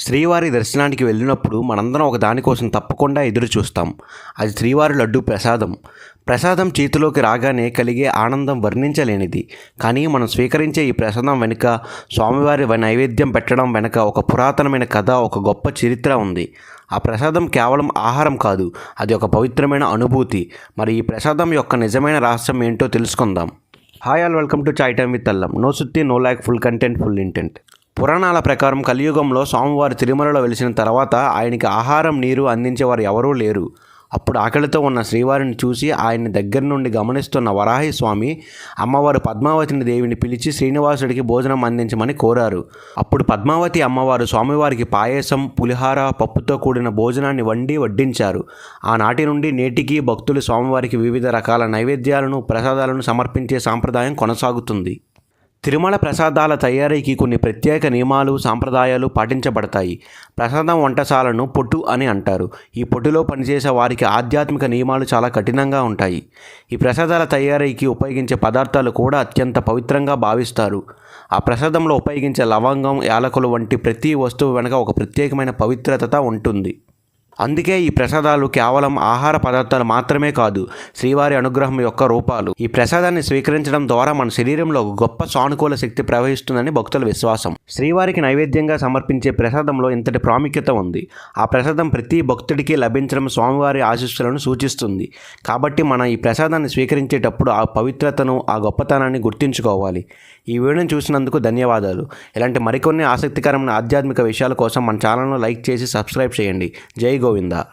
శ్రీవారి దర్శనానికి వెళ్ళినప్పుడు మనందరం ఒక దానికోసం తప్పకుండా ఎదురు చూస్తాం. అది శ్రీవారి లడ్డు ప్రసాదం. ప్రసాదం చేతిలోకి రాగానే కలిగే ఆనందం వర్ణించలేనిది. కానీ మనం స్వీకరించే ఈ ప్రసాదం వెనుక స్వామివారి నైవేద్యం పెట్టడం వెనుక ఒక పురాతనమైన కథ ఒక గొప్ప చరిత్ర ఉంది. ఆ ప్రసాదం కేవలం ఆహారం కాదు అది ఒక పవిత్రమైన అనుభూతి. మరి ఈ ప్రసాదం యొక్క నిజమైన రహస్యం ఏంటో తెలుసుకుందాం. Hi all welcome to chai time with అల్లం. నో సుత్తి no lack full content full intent. పురాణాల ప్రకారం కలియుగంలో స్వామివారి తిరుమలలో వెలిసిన తర్వాత ఆయనకి ఆహారం నీరు అందించేవారు ఎవరూ లేరు. అప్పుడు ఆకలితో ఉన్న శ్రీవారిని చూసి ఆయన్ని దగ్గర నుండి గమనిస్తున్న వరాహి స్వామి అమ్మవారు పద్మావతిని దేవిని పిలిచి శ్రీనివాసుడికి భోజనం అందించమని కోరారు. అప్పుడు పద్మావతి అమ్మవారు స్వామివారికి పాయసం పులిహార పప్పుతో కూడిన భోజనాన్ని వండి వడ్డించారు. ఆనాటి నుండి నేటికి భక్తులు స్వామివారికి వివిధ రకాల నైవేద్యాలను ప్రసాదాలను సమర్పించే సాంప్రదాయం కొనసాగుతుంది. తిరుమల ప్రసాదాల తయారీకి కొన్ని ప్రత్యేక నియమాలు సాంప్రదాయాలు పాటించబడతాయి. ప్రసాదం వంటశాలను పొట్టు అని అంటారు. ఈ పొట్టులో పనిచేసే వారికి ఆధ్యాత్మిక నియమాలు చాలా కఠినంగా ఉంటాయి. ఈ ప్రసాదాల తయారీకి ఉపయోగించే పదార్థాలు కూడా అత్యంత పవిత్రంగా భావిస్తారు. ఆ ప్రసాదంలో ఉపయోగించే లవంగం యాలకులు వంటి ప్రతి వస్తువు వెనుక ఒక ప్రత్యేకమైన పవిత్రత ఉంటుంది. అందుకే ఈ ప్రసాదాలు కేవలం ఆహార పదార్థాలు మాత్రమే కాదు శ్రీవారి అనుగ్రహం యొక్క రూపాలు. ఈ ప్రసాదాన్ని స్వీకరించడం ద్వారా మన శరీరంలో ఒక గొప్ప సానుకూల శక్తి ప్రవహిస్తుందని భక్తుల విశ్వాసం. శ్రీవారికి నైవేద్యంగా సమర్పించే ప్రసాదంలో ఇంతటి ప్రాముఖ్యత ఉంది. ఆ ప్రసాదం ప్రతి భక్తుడికి లభించడం స్వామివారి ఆశీస్సులను సూచిస్తుంది. కాబట్టి మనం ఈ ప్రసాదాన్ని స్వీకరించేటప్పుడు ఆ పవిత్రతను ఆ గొప్పతనాన్ని గుర్తుంచుకోవాలి. ఈ వీడియోని చూసినందుకు ధన్యవాదాలు. ఇలాంటి మరికొన్ని ఆసక్తికరమైన ఆధ్యాత్మిక విషయాల కోసం మన ఛానల్ను లైక్ చేసి సబ్స్క్రైబ్ చేయండి. జై ಗೋವಿಂದ